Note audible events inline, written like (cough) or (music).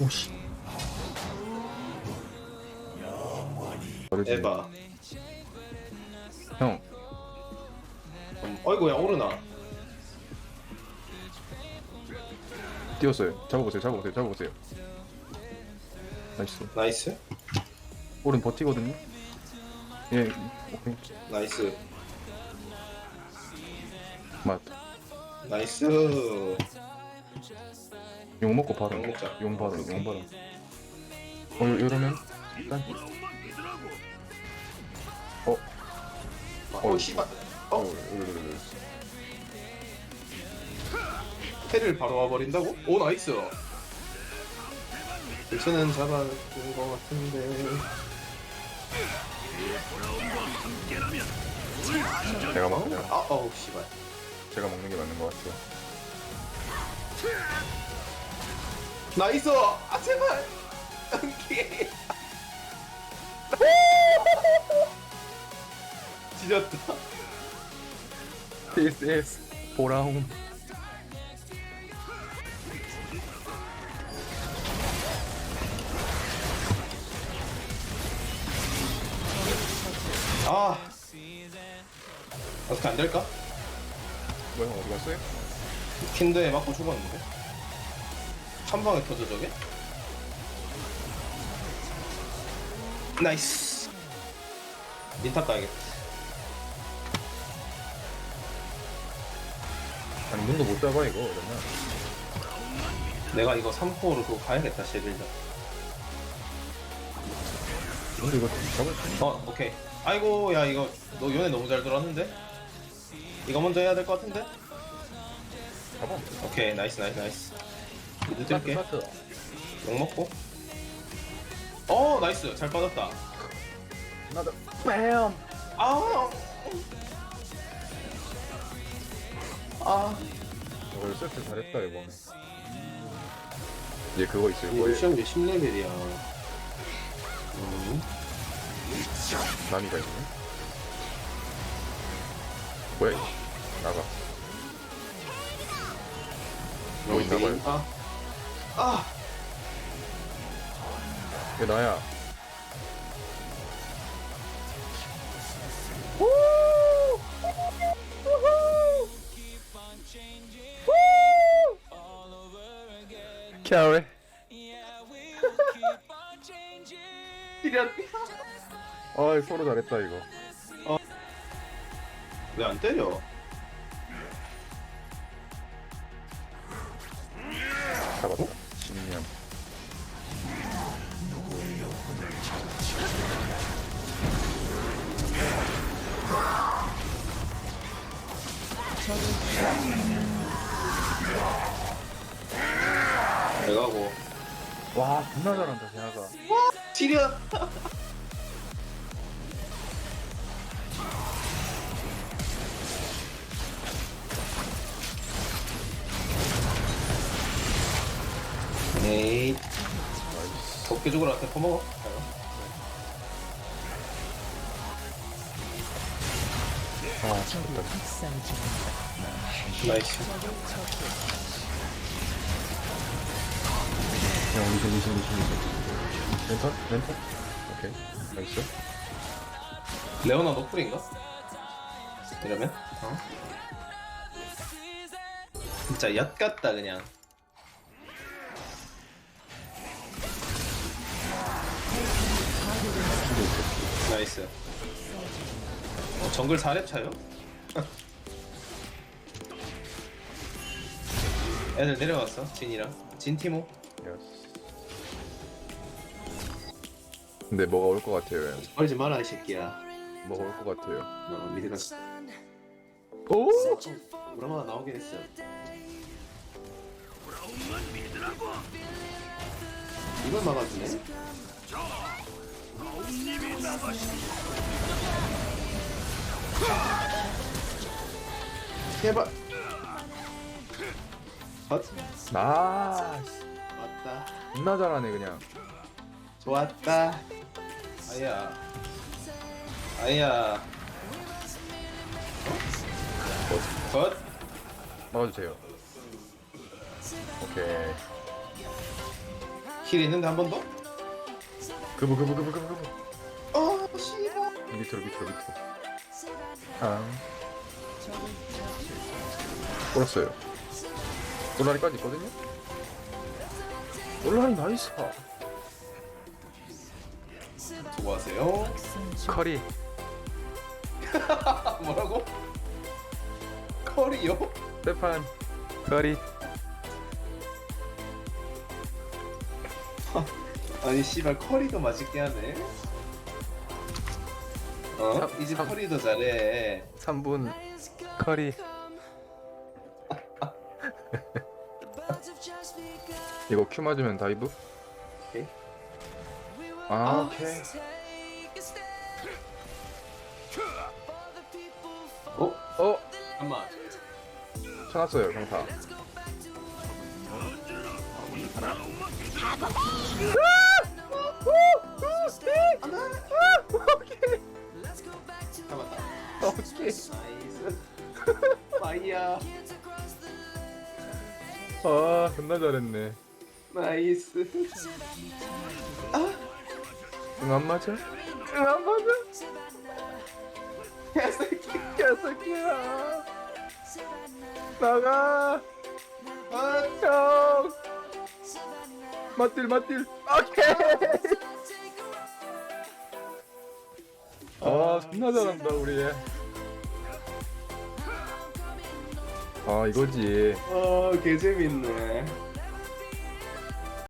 오씨. 에바. 형, 음, 어이구야 오르나. 뛰었어요. 잡아보세요, 잡아보세요, 잡아보세요. 나이스. 나이스. 오른 버티거든요? 예, 오케이. 나이스. 맞다. 나이스. 용 먹고 바로. 용 먹자. 용 바로. 용 바로. 어, 이러면? 일단. 어, 어 씨발. 어, 어 패를 바로 와버린다고? 오 나이스. 일선은 잡아준 것 같은데. 제가 먹, 제가, 아 어우 씨발. 제가 먹는 게 맞는 것 같아요. 나이스. 아 제발. 안기. (laughs) 지졌다. This is 보라운. 아. 어떻게 안 될까? 뭐야, 어디 갔어요? 킨드에 맞고 죽었는데? 한 방에 터져 저게? 나이스 닌탑 가야겠다 아니, 문도 못 잡아, 이거, 그러면. 내가 이거 3코어로 그거 가야겠다 쉐딜다 근데 이거 잡을 수 있나? 어 오케이 아이고 야 이거 너 연애 너무 잘 돌았는데? 이거 먼저 해야 될 것 같은데? 잡아. 오케이 나이스 나이스 나이스 미드 스타트. 욕 먹고 어 나이스 잘 빠졌다 나도. 뺨! 아 아, 이거 세트 잘했다, 이번에. 이제 그거 있을 이 거예요. 루시안 왜 10레벨이야 음. 남이가 있네. 뭐야, 이거. 나가. 뭐 있나 봐요. 아, 아, 이거 나야. 캐리. 이런. (laughs) 아, 서로 잘했다 이거. 왜 안 때려? 잡았다. 신념. 내가고. 와, 존나 잘한다, 제나가. 지려. 에 덕계 죽으러 한테 퍼먹어. 아, 죽었다. 나이스. 야, 리신, 리신, 리신, 리신. 왼턴? 왼턴? 오케이. 나이스. 레오나 노플인가? 이러면? 어? 진짜 엿 같다 그냥. 나이스. 어, 정글 4렙 차요? (laughs) 애들 내려갔어 진이랑 진 티모. 근데 뭐가 올 것 같아요, 형. 걸지 마라 이 새끼야 뭐가 올 것 같아요. 어, 미드가 오! 브라마가 나오긴 했어 이걸 막아주네 제발 헛 아, 왔다 존나 잘하네, 그냥. 좋았다 아야 아야 헛 막아주세요. 오케이. 힐 있는데 한 번 더? 그브 그브 그브 그브 그브. 어 씨발 밑으로 밑으로 밑으로. 아. 꼬랐어요. 논란이까지 있거든요. 논란이 나이스. 수고하세요 커리. 아, (laughs) 뭐라고? 커리요? 스테판. 커리. (laughs) 아니 씨발 커리도 맛있게 하네 어? 참, 이제 참. 커리도 잘해 3분 커리. (laughs) 이거 큐 맞으면 다이브? 오케이. 아, 오케이. 어? 어? 잠깐만 쳐놨어요, 경 타. 잡았다 오케이. 나이스 마이야 아, 존나 잘했네. 나이스 응, 안 맞아? 응, 안 맞아? 개새끼 개새끼야. 나가. 아 형. 맞딜, 맞딜. 오케이. 아, 존나 잘한다, 우리. 아, 이거지. 어, 개재밌네